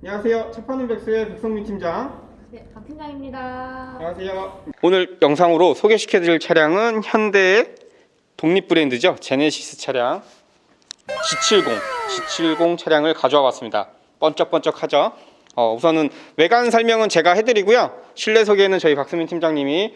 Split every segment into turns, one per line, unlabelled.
안녕하세요. 첫판은 백수의 백성민 팀장.
네, 박 팀장입니다.
안녕하세요. 오늘 영상으로 소개시켜드릴 차량은 현대의 독립 브랜드죠. 제네시스 차량 G70, G70 차량을 가져와 봤습니다. 번쩍번쩍하죠. 어, 우선은 외관 설명은 제가 해드리고요. 실내 소개는 저희 박수민 팀장님이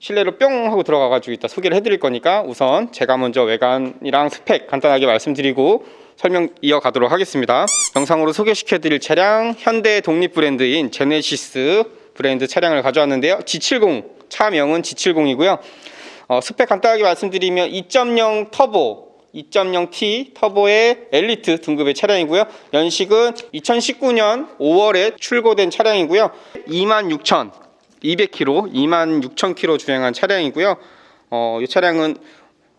실내로 뿅 하고 들어가가지고 이따 소개를 해드릴 거니까 우선 제가 먼저 외관이랑 스펙 간단하게 말씀드리고 설명 이어가도록 하겠습니다. 영상으로 소개시켜드릴 차량 현대 독립 브랜드인 제네시스 브랜드 차량을 가져왔는데요. G70 차명은 G70이고요. 어, 스펙 간단하게 말씀드리면 2.0 터보 2.0T 터보의 엘리트 등급의 차량이고요. 연식은 2019년 5월에 출고된 차량이고요. 26,200km, 26,000km 주행한 차량이고요. 어, 이 차량은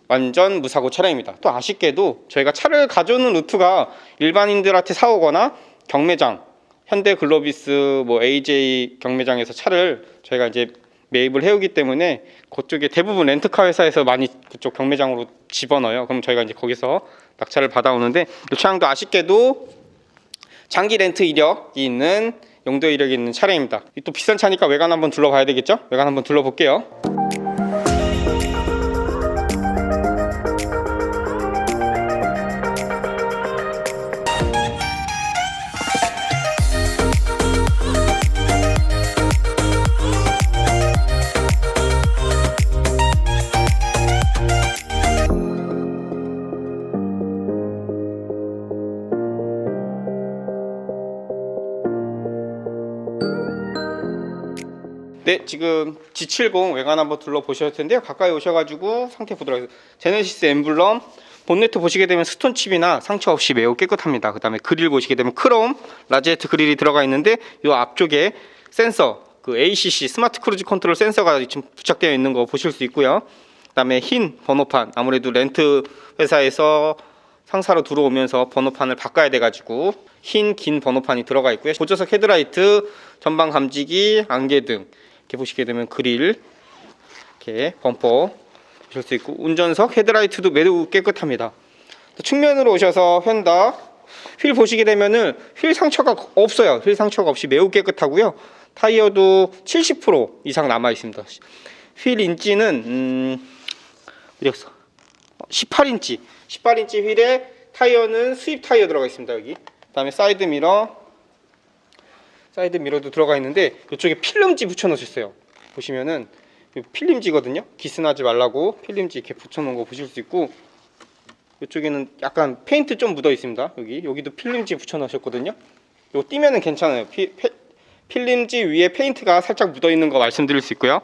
완전 무사고 차량입니다. 또 아쉽게도 저희가 차를 가져오는 루트가 일반인들한테 사오거나 경매장, 현대 글로비스, 뭐 AJ 경매장에서 차를 저희가 이제 매입을 해오기 때문에 그쪽에 대부분 렌트카 회사에서 많이 그쪽 경매장으로 집어넣어요. 그럼 저희가 이제 거기서 낙차를 받아오는데 이 차량도 아쉽게도 장기 렌트 이력이 있는 용도 이력이 있는 차량입니다. 이또 비싼 차니까 외관 한번 둘러봐야 되겠죠? 외관 한번 둘러볼게요. 네, 지금 G70 외관 한번 둘러보실 텐데요. 가까이 오셔가지고 상태 보도록 하겠습니다. 제네시스 엠블럼 본네트 보시게 되면 스톤 칩이나 상처 없이 매우 깨끗합니다. 그 다음에 그릴 보시게 되면 크롬 라제트 그릴이 들어가 있는데 이 앞쪽에 센서 그 ACC 스마트 크루즈 컨트롤 센서가 지금 부착되어 있는 거 보실 수 있고요. 그 다음에 흰 번호판 아무래도 렌트 회사에서 상사로 들어오면서 번호판을 바꿔야 돼가지고 흰 긴 번호판이 들어가 있고요. 보조석 헤드라이트, 전방 감지기, 안개등 이렇게 보시게 되면 그릴 이렇게 범퍼 보실 수 있고 운전석 헤드라이트도 매우 깨끗합니다. 또 측면으로 오셔서 휀다 휠 보시게 되면은 휠 상처가 없어요. 휠 상처가 없이 매우 깨끗하고요. 타이어도 70% 이상 남아 있습니다. 휠 인치는 음, 어디였어? 18인치 18인치 휠에 타이어는 수입 타이어 들어가 있습니다 여기 그다음에 사이드 미러 사이드 미러도 들어가 있는데 이쪽에 필름지 붙여 놓으셨어요. 보시면은 이 필름지거든요. 기스나지 말라고 필름지 이렇게 붙여 놓은 거 보실 수 있고 이쪽에는 약간 페인트 좀 묻어 있습니다. 여기. 여기도 필름지 붙여 놓으셨거든요. 이거 띄면은 괜찮아요. 피, 페- 필름지 위에 페인트가 살짝 묻어 있는 거 말씀드릴 수 있고요.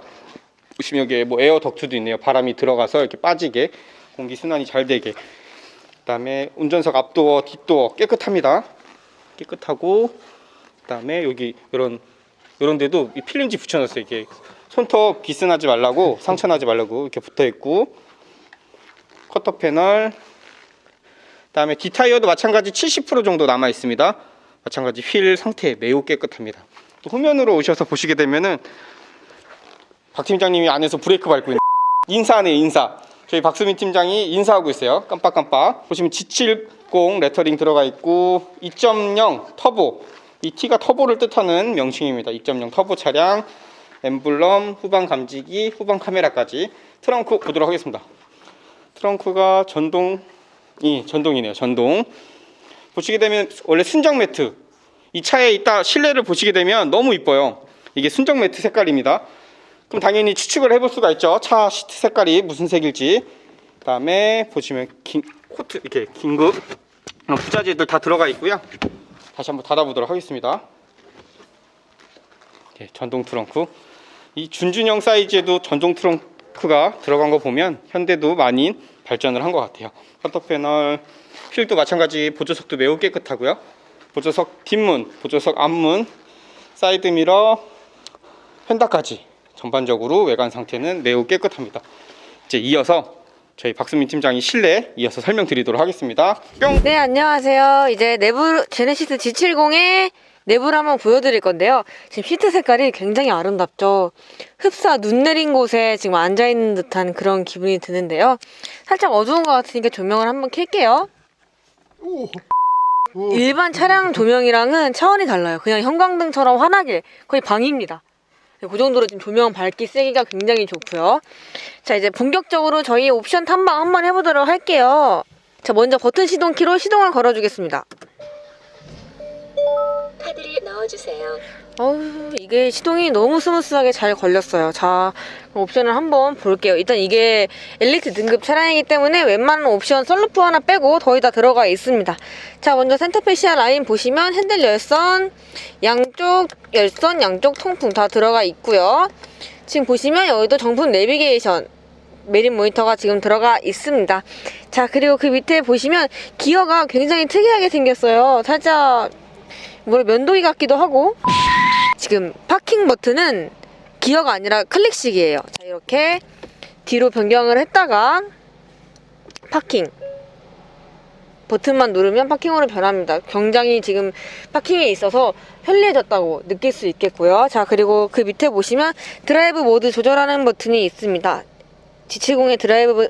보시면 여기에 뭐 에어 덕트도 있네요. 바람이 들어가서 이렇게 빠지게 공기 순환이 잘 되게. 그 다음에 운전석 앞도어 뒷도어 깨끗합니다. 깨끗하고 그다음에 여기 이런 이런 데도 이 필름지 붙여놨어요. 이게 손톱 기스나지 말라고 상처 나지 말라고 이렇게 붙어 있고 커터 패널. 그다음에 뒷타이어도 마찬가지 70% 정도 남아 있습니다. 마찬가지 휠 상태 매우 깨끗합니다. 또 후면으로 오셔서 보시게 되면은 박 팀장님이 안에서 브레이크 밟고 있는 인사네 인사. 저희 박수민 팀장이 인사하고 있어요. 깜빡깜빡. 보시면 G70 레터링 들어가 있고 2.0 터보 이 T가 터보를 뜻하는 명칭입니다. 2.0 터보 차량 엠블럼 후방 감지기 후방 카메라까지. 트렁크 보도록 하겠습니다. 트렁크가 전동 이 전동이네요. 전동. 보시게 되면 원래 순정 매트. 이 차에 있다 실내를 보시게 되면 너무 이뻐요. 이게 순정 매트 색깔입니다. 그럼 당연히 추측을 해볼 수가 있죠. 차 시트 색깔이 무슨 색일지. 그 다음에 보시면 긴 코트 이렇게 긴급 이런 부자재들 다 들어가 있고요. 다시 한번 닫아보도록 하겠습니다. 이렇게 전동 트렁크. 이 준준형 사이즈에도 전동 트렁크가 들어간 거 보면 현대도 많이 발전을 한 것 같아요. 커터 패널, 휠도 마찬가지 보조석도 매우 깨끗하고요. 보조석 뒷문, 보조석 앞문, 사이드 미러, 펜다까지 전반적으로 외관 상태는 매우 깨끗합니다. 이제 이어서 저희 박수민 팀장이 실내 이어서 설명드리도록 하겠습니다. 뿅!
네, 안녕하세요. 이제 내부 제네시스 G70의 내부를 한번 보여드릴 건데요. 지금 시트 색깔이 굉장히 아름답죠. 흡사 눈 내린 곳에 지금 앉아 있는 듯한 그런 기분이 드는데요. 살짝 어두운 것 같으니까 조명을 한번 켤게요. 일반 차량 조명이랑은 차원이 달라요. 그냥 형광등처럼 환하게 거의 방입니다. 네, 그 정도로 지금 조명 밝기 세기가 굉장히 좋고요. 자 이제 본격적으로 저희 옵션 탐방 한번 해보도록 할게요. 자 먼저 버튼 시동키로 시동을 걸어주겠습니다.
카드를 넣어주세요.
어우 이게 시동이 너무 스무스하게 잘 걸렸어요. 자 옵션을 한번 볼게요. 일단 이게 엘리트 등급 차량이기 때문에 웬만한 옵션 썰루프 하나 빼고 거의 다 들어가 있습니다. 자 먼저 센터페시아 라인 보시면 핸들 열선, 양쪽 열선, 양쪽 통풍 다 들어가 있고요. 지금 보시면 여기도 정품 내비게이션 메린 모니터가 지금 들어가 있습니다. 자 그리고 그 밑에 보시면 기어가 굉장히 특이하게 생겼어요. 살짝 뭐라 면도기 같기도 하고 지금 파킹 버튼은 기어가 아니라 클릭식이에요. 자 이렇게 뒤로 변경을 했다가 파킹 버튼만 누르면 파킹으로 변합니다. 굉장히 지금 파킹에 있어서 편리해졌다고 느낄 수 있겠고요. 자 그리고 그 밑에 보시면 드라이브 모드 조절하는 버튼이 있습니다. G70의 드라이브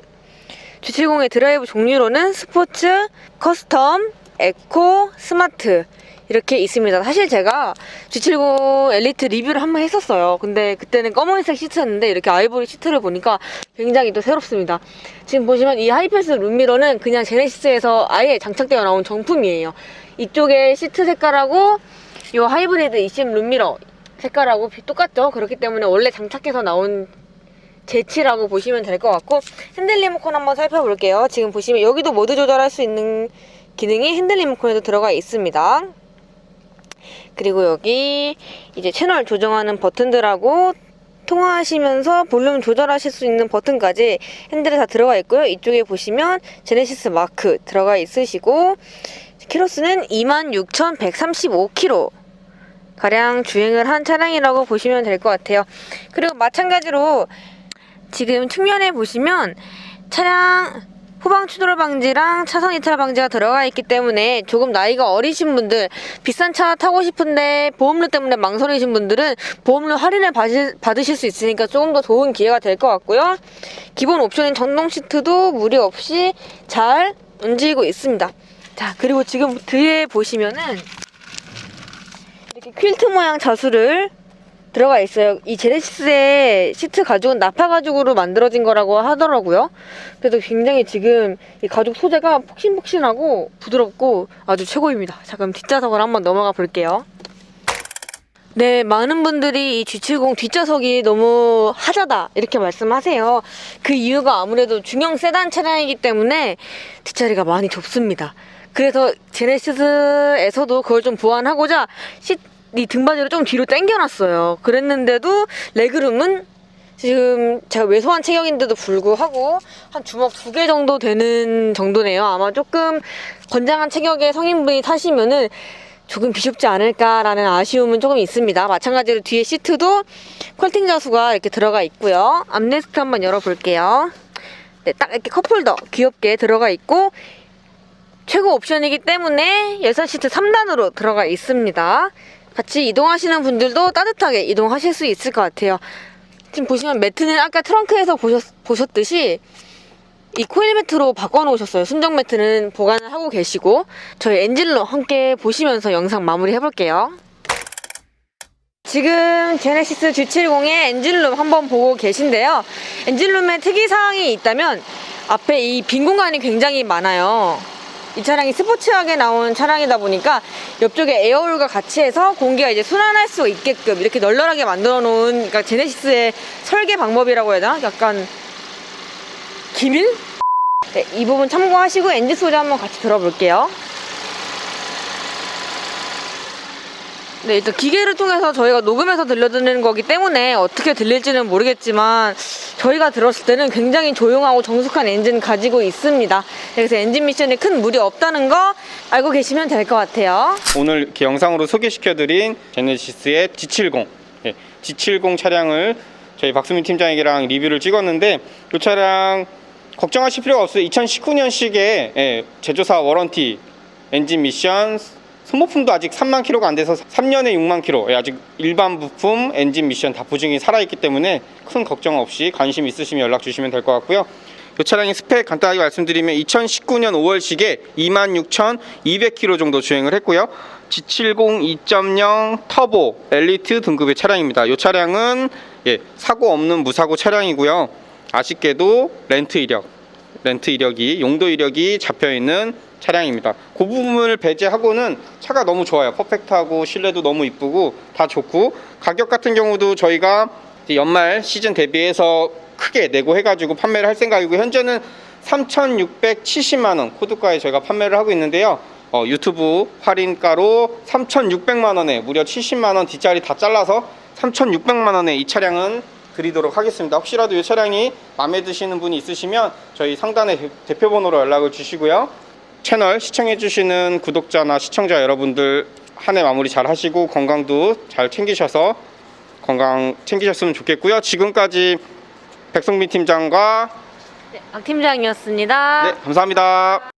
G70의 드라이브 종류로는 스포츠, 커스텀, 에코, 스마트 이렇게 있습니다. 사실 제가 G70 엘리트 리뷰를 한 번 했었어요. 근데 그때는 검은색 시트였는데 이렇게 아이보리 시트를 보니까 굉장히 또 새롭습니다. 지금 보시면 이 하이패스 룸미러는 그냥 제네시스에서 아예 장착되어 나온 정품이에요. 이쪽에 시트 색깔하고 이 하이브리드 20 룸미러 색깔하고 똑같죠? 그렇기 때문에 원래 장착해서 나온 제치라고 보시면 될 것 같고 핸들 리모컨 한번 살펴볼게요. 지금 보시면 여기도 모드 조절할 수 있는 기능이 핸들 리모컨에도 들어가 있습니다. 그리고 여기 이제 채널 조정하는 버튼들하고 통화하시면서 볼륨 조절하실 수 있는 버튼까지 핸들에 다 들어가 있고요. 이쪽에 보시면 제네시스 마크 들어가 있으시고 키로수는 26,135km 가량 주행을 한 차량이라고 보시면 될 것 같아요. 그리고 마찬가지로 지금 측면에 보시면 차량 후방 추돌 방지랑 차선 이탈 방지가 들어가 있기 때문에 조금 나이가 어리신 분들 비싼 차 타고 싶은데 보험료 때문에 망설이신 분들은 보험료 할인을 받으, 받으실 수 있으니까 조금 더 좋은 기회가 될 것 같고요. 기본 옵션인 전동 시트도 무리 없이 잘 움직이고 있습니다. 자 그리고 지금 뒤에 보시면은 이렇게 퀼트 모양 자수를 들어가 있어요. 이 제네시스의 시트 가죽은 나파 가죽으로 만들어진 거라고 하더라고요. 그래도 굉장히 지금 이 가죽 소재가 폭신폭신하고 부드럽고 아주 최고입니다. 자, 그럼 뒷좌석을 한번 넘어가 볼게요. 네, 많은 분들이 이 G70 뒷좌석이 너무 하자다 이렇게 말씀하세요. 그 이유가 아무래도 중형 세단 차량이기 때문에 뒷자리가 많이 좁습니다. 그래서 제네시스에서도 그걸 좀 보완하고자 시, 이 등받이를 좀 뒤로 당겨놨어요. 그랬는데도 레그룸은 지금 제가 왜소한 체격인데도 불구하고 한 주먹 두 개 정도 되는 정도네요. 아마 조금 건장한 체격의 성인분이 타시면은 조금 비좁지 않을까라는 아쉬움은 조금 있습니다. 마찬가지로 뒤에 시트도 퀄팅 자수가 이렇게 들어가 있고요. 암레스트 한번 열어볼게요. 네, 딱 이렇게 컵홀더 귀엽게 들어가 있고 최고 옵션이기 때문에 열선 시트 3단으로 들어가 있습니다. 같이 이동하시는 분들도 따뜻하게 이동하실 수 있을 것 같아요. 지금 보시면 매트는 아까 트렁크에서 보셨, 보셨듯이 이 코일 매트로 바꿔놓으셨어요. 순정 매트는 보관을 하고 계시고 저희 엔진로 함께 보시면서 영상 마무리 해볼게요. 지금 제네시스 G70의 엔진룸 한번 보고 계신데요. 엔진룸에 특이사항이 있다면 앞에 이 빈 공간이 굉장히 많아요. 이 차량이 스포츠하게 나온 차량이다 보니까 옆쪽에 에어홀과 같이 해서 공기가 이제 순환할 수 있게끔 이렇게 널널하게 만들어 놓은 그러니까 제네시스의 설계 방법이라고 해야 되나? 약간 기밀? 네, 이 부분 참고하시고 엔진 소리 한번 같이 들어볼게요. 네, 일단 기계를 통해서 저희가 녹음해서 들려드리는 거기 때문에 어떻게 들릴지는 모르겠지만 저희가 들었을 때는 굉장히 조용하고 정숙한 엔진 가지고 있습니다. 그래서 엔진 미션에 큰 무리 없다는 거 알고 계시면 될 것 같아요.
오늘 이렇게 영상으로 소개시켜드린 제네시스의 G70 예, G70 차량을 저희 박수민 팀장에게랑 리뷰를 찍었는데 이 차량 걱정하실 필요가 없어요 2019년식의 예, 제조사 워런티 엔진 미션 소모품도 아직 3만 킬로가 안 돼서 3년에 6만 킬로 예, 아직 일반 부품 엔진 미션 다 보증이 살아있기 때문에 큰 걱정 없이 관심 있으시면 연락 주시면 될 것 같고요 이 차량의 스펙 간단하게 말씀드리면 2019년 5월식에 26,200km 정도 주행을 했고요. G70 2.0 터보 엘리트 등급의 차량입니다. 이 차량은 예, 사고 없는 무사고 차량이고요. 아쉽게도 렌트 이력, 렌트 이력이 용도 이력이 잡혀 있는 차량입니다. 그 부분을 배제하고는 차가 너무 좋아요. 퍼펙트하고 실내도 너무 이쁘고 다 좋고 가격 같은 경우도 저희가 연말 시즌 대비해서 크게 내고 해가지고 판매를 할 생각이고 현재는 3,670만 원 코드가에 저희가 판매를 하고 있는데요. 어, 유튜브 할인가로 3,600만 원에 무려 70만 원 뒷자리 다 잘라서 3,600만 원에 이 차량은 드리도록 하겠습니다. 혹시라도 이 차량이 마음에 드시는 분이 있으시면 저희 상단에 대- 대표번호로 연락을 주시고요. 채널 시청해주시는 구독자나 시청자 여러분들 한 해 마무리 잘 하시고 건강도 잘 챙기셔서 건강 챙기셨으면 좋겠고요. 지금까지 백성민 팀장과
박 팀장이었습니다.
네, 감사합니다.